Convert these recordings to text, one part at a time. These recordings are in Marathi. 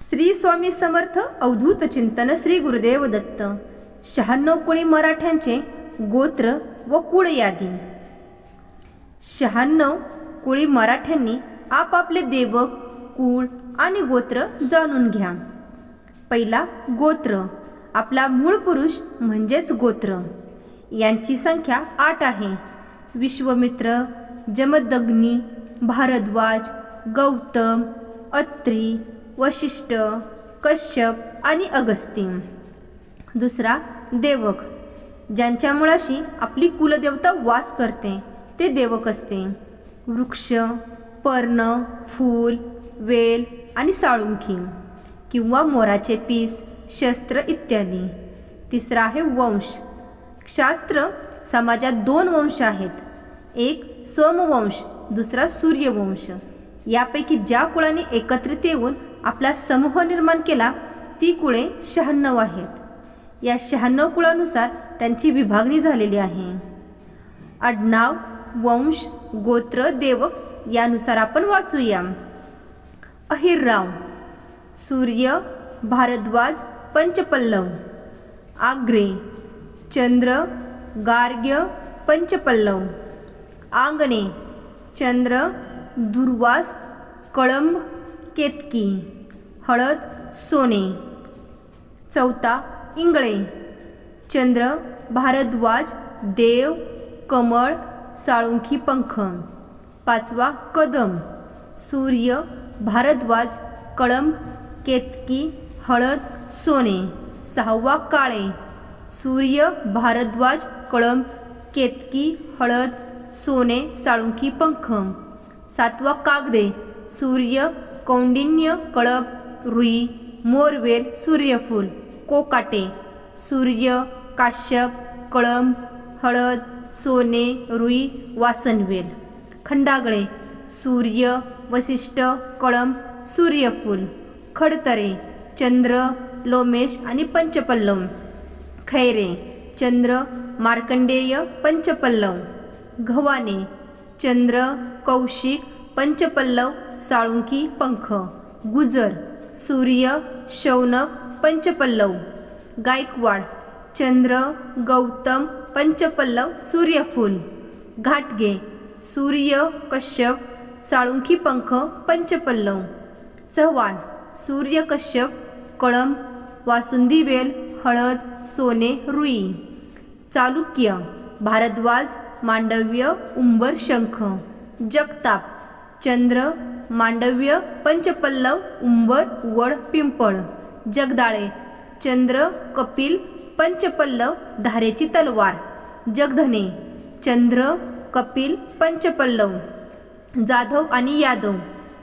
श्री स्वामी समर्थ अवधूत चिंतन श्री गुरुदेव दत्त. शहाण्णव कुळी मराठ्यांचे गोत्र व कुळ यादी. शहाण्णव कुळी मराठ्यांनी आपापले देवक कुळ आणि गोत्र जाणून घ्या. पहिला गोत्र आपला मूळ पुरुष म्हणजेच गोत्र. यांची संख्या आठ आहे. विश्वमित्र जमदग्नी भारद्वाज गौतम अत्री वशिष्ठ कश्यप आणि अगस्ती दुसरा देवक. ज्यांच्या मुळाशी आपली कुलदेवता वास करते ते देवक असते. वृक्ष पर्ण फूल वेल आणि साळुंखी किंवा मोराचे पीस शस्त्र इत्यादी. तिसरा आहे वंश. शास्त्र समाजात दोन वंश आहेत. एक सोमवंश दुसरा सूर्यवंश. यापैकी ज्या कुळाने एकत्रित येऊन आपला समूह निर्माण केला ती कुळे शहाण्णव आहेत. या शहाण्णव कुळानुसार त्यांची विभागणी झालेली आहे. आडनाव वंश गोत्र देवक यानुसार आपण वाचूया. अहिरराव सूर्य भारद्वाज पंचपल्लव. आग्रे चंद्र गार्ग्य पंचपल्लव. आंगणे चंद्र दुर्वास कळंब केतकी हळद सोने. चौथा इंगळे. चंद्र भारद्वाज देव कमळ साळुंखी पंख. पाचवा कदम. सूर्य भारद्वाज कळंब केतकी हळद सोने. सहावा काळे. सूर्य भारद्वाज कळंब केतकी हळद सोने साळुंखी पंख. सातवा कागदे सूर्य कौंडिन्य कळप रुई मोरवेल सूर्यफूल कोकाटे सूर्य काश्यप कळम हळद सोने रुई वासनवेल खंडागळे सूर्य वसिष्ठ कळम सूर्यफूल. खडतरे चंद्र लोमेश आणि पंचपल्लव. खैरे चंद्र मार्कंडेय पंचपल्लव. घवाने चंद्र कौशिक पंचपल्लव साळुंकी पंख गुजर सूर्य शौनक पंचपल्लव गायकवाड चंद्र गौतम पंचपल्लव सूर्यफूल घाटगे सूर्य कश्यप साळुंखी पंख पंचपल्लव चव्हाण सूर्य कश्यप कळंब वासुंदीवेल हळद सोने रुई चालुक्य भारद्वाज मांडव्य उंबर शंख जगताप चंद्र मांडव्य पंचपल्लव उंबर वड पिंपळ जगदाळे चंद्र कपिल पंचपल्लव धारेची तलवार जगधने चंद्र कपिल पंचपल्लव जाधव आणि यादव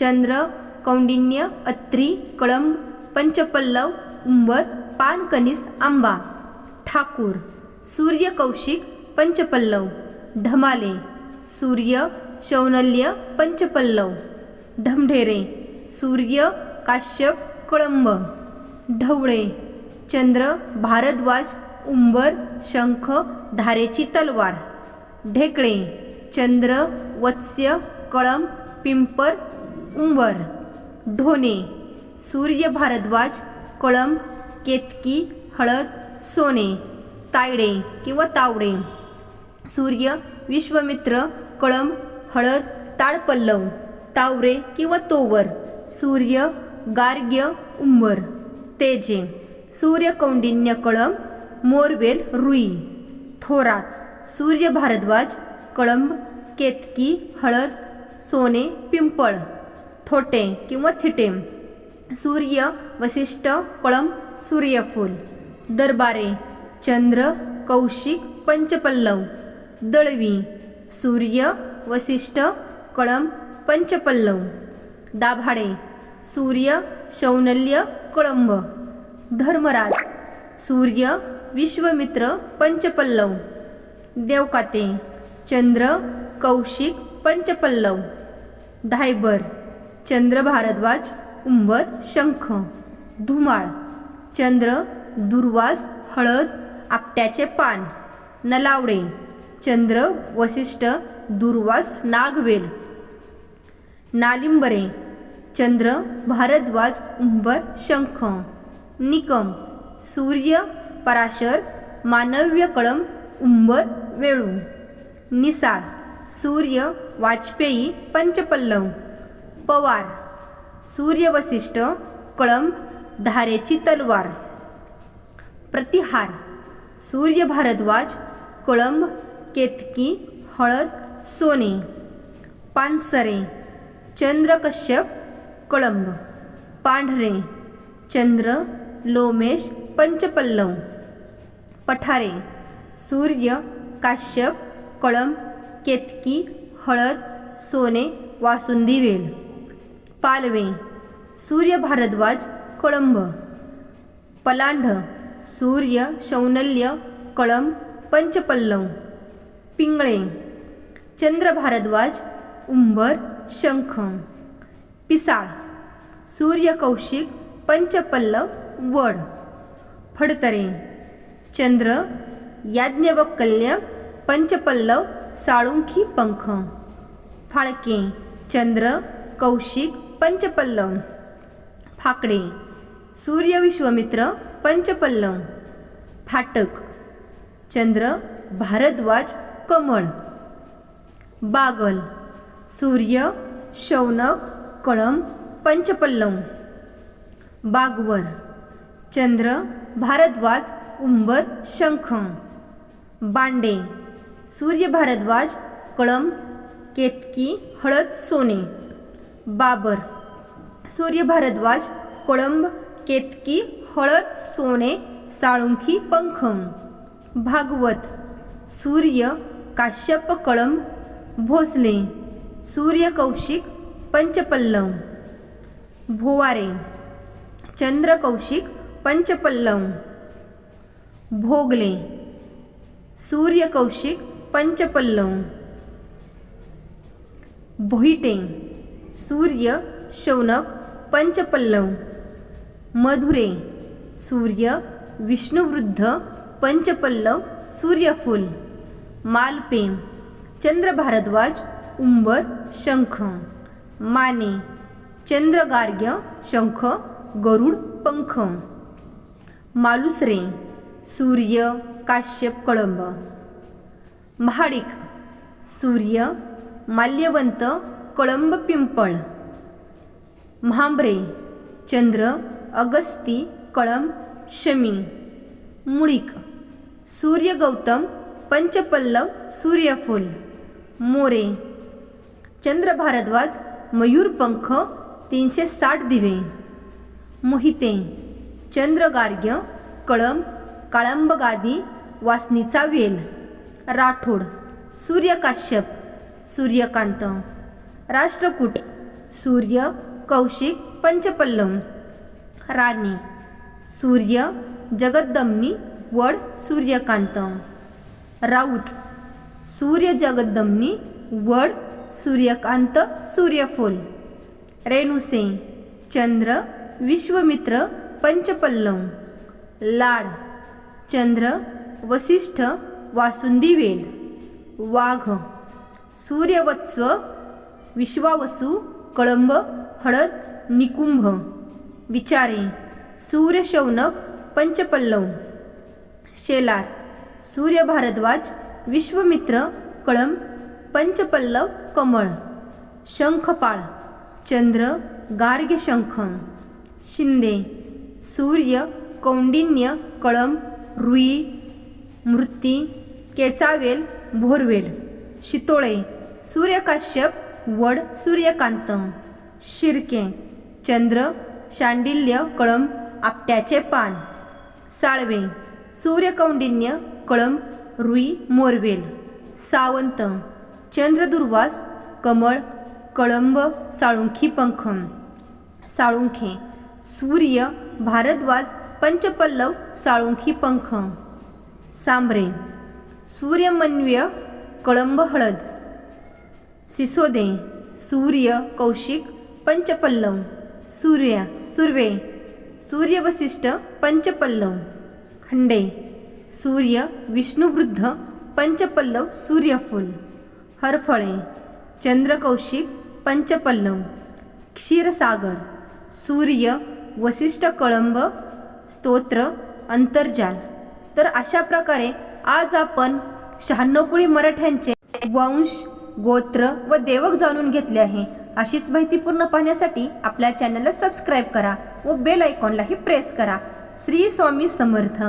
चंद्र कौंडिन्य अत्री कळंब पंचपल्लव उंबर पानकनिस आंबा ठाकूर सूर्य कौशिक पंचपल्लव ढमाले सूर्य शौनल्य पंचपल्लव ढमढेरे सूर्य काश्यप कळंब ढवळे चंद्र भारद्वाज उंबर शंख धारेची तलवार ढेकळे चंद्र वत्स्य कळम पिंपर उंबर ढोणे सूर्य भारद्वाज कळंब केतकी हळद सोने तायडे किंवा तावडे. सूर्य विश्वमित्र कळंब हळद ताडपल्लव तावरे किंवा तोवर सूर्य गार्ग्य उंबर तेजे सूर्य कौंडिन्य कळंब मोरवेल रुई थोरात सूर्य भारद्वाज कळंब केतकी हळद सोने पिंपळ थोटे किंवा थिटे सूर्य वसिष्ठ कळंब सूर्यफूल दरबारे चंद्र कौशिक पंचपल्लव दळवी सूर्य वसिष्ठ कळंब पंचपल्लव. दाभाडे सूर्य शौनल्य कळंब. धर्मराज सूर्य विश्वमित्र पंचपल्लव. देवकाते चंद्र कौशिक पंचपल्लव. धायबर चंद्र भारद्वाज उंबर शंख. धुमाळ चंद्र दुर्वास हळद आपट्याचे पान. नलावडे चंद्र वसिष्ठ दुर्वास नागवेल. नालिंबरे चंद्र भारद्वाज उंबर शंख. निकम सूर्य पराशर मानव्य कळम उंबर वेळू. निसार सूर्य वाजपेयी पंचपल्लव. पवार सूर्य वसिष्ठ कळंब धारेची तलवार. प्रतिहार सूर्य भारद्वाज कळंब केतकी, हळद, सोने, पानसरे चंद्र कश्यप कळंब, पांढरे, चंद्र, लोमेश, पंचपल्लव, पठारे, सूर्य, काश्यप, कळंब, केतकी, हळद, सोने, वासुंदी वेल, पालवे सूर्य भारद्वाज कळंब, पलांढ, सूर्य, शौनल्य, कळंब, पंचपल्लव पिंगळे चंद्र भारद्वाज उंबर शंख पिसाळ सूर्य कौशिक पंचपल्लव वड फडतरे चंद्र याज्ञवकल्य पंचपल्लव साळुंखी पंख फाळके चंद्र कौशिक पंचपल्लव फाकडे सूर्य विश्वमित्र पंचपल्लव फाटक चंद्र भारद्वाज कमळ बागल सूर्य शौनक कळम पंचपल्लव बागवर चंद्र भारद्वाज उंबर शंख बांडे सूर्य भारद्वाज कळम केतकी हळद सोने बाबर सूर्य भारद्वाज कोळंब केतकी हळद सोने साळुंखी पंख भागवत सूर्य काश्यप कळंब भोसले सूर्य कौशिक पंचपल्लव. भोवारे चंद्र कौशिक पंचपल्लव. भोगले सूर्य कौशिक पंचपल्लव. भोईटे सूर्य शौनक पंचपल्लव. मधुरे सूर्य विष्णुवृद्ध पंचपल्लव सूर्यफूल. मालपेम चंद्र भारद्वाज उंबर शंख माने चंद्रगार्ग्य शंख गरुड पंख मालुसरे सूर्य काश्यप कळंब महाडिक सूर्य माल्यवंत कळंब पिंपळ म्हांबरे चंद्र अगस्ती कळंब शमी मुळीक सूर्य गौतम पंचपल्लव सूर्यफूल. मोरे. चंद्र भारद्वाज मयूरपंख तीनशे साठ दिवे. मोहिते. चंद्रगार्ग्य कळंब काळंब गादी वासनीचा वेल. राठोड. सूर्यकाश्यप सूर्यकांत. राष्ट्रकूट. सूर्य कौशिक पंचपल्लव. राणी. सूर्य जगदम्नी वड सूर्यकांत. राऊत. सूर्य जगदम्नी वड सूर्यकांत सूर्यफूल. रेणुसे चंद्र विश्वमित्र पंचपल्लव. लाड चंद्र वसिष्ठ वासुंदी वेल. वाघ सूर्यवत्स्व विश्वावसू कळंब हळद निकुंभ. विचारे सूर्यशौनक पंचपल्लव. शेलार सूर्य भारद्वाज विश्वमित्र कळम पंचपल्लव कमळ शंखपाळ चंद्र गार्ग्यशंख शिंदे सूर्य कौंडिन्य कळम रुई मृत्ती केचावेल भोरवेल शितोळे सूर्यकाश्यप वड सूर्यकांत शिर्के चंद्र शांडिल्य कळम आपट्याचे पान साळवे सूर्यकौंडिन्य कळम रुई मोरवेल सावंत चंद्रदुर्वास कमळ कळंब साळुंखी पंखम. साळुंखे सूर्य भारद्वाज पंचपल्लव साळुंखी पंख सांबरे सूर्यमन्व्य कळंब हळद. सिसोदे सूर्य कौशिक पंचपल्लव. सूर्य सुर्वे. सूर्यवसिष्ठ पंचपल्लव. हंडे सूर्य विष्णुवृद्ध पंचपल्लव सूर्यफूल. हरफळे चंद्रकौशिक पंचपल्लव. क्षीरसागर सूर्य वसिष्ठ कळंब स्तोत्र अंतर्जाल. तर अशा प्रकारे आज आपण शहाण्णवपुळी मराठ्यांचे वंश गोत्र व देवक जाणून घेतले आहे. अशीच माहिती पूर्ण पाहण्यासाठी आपल्या चॅनलला सबस्क्राईब करा व बेल आयकॉनलाही प्रेस करा. श्री स्वामी समर्थ.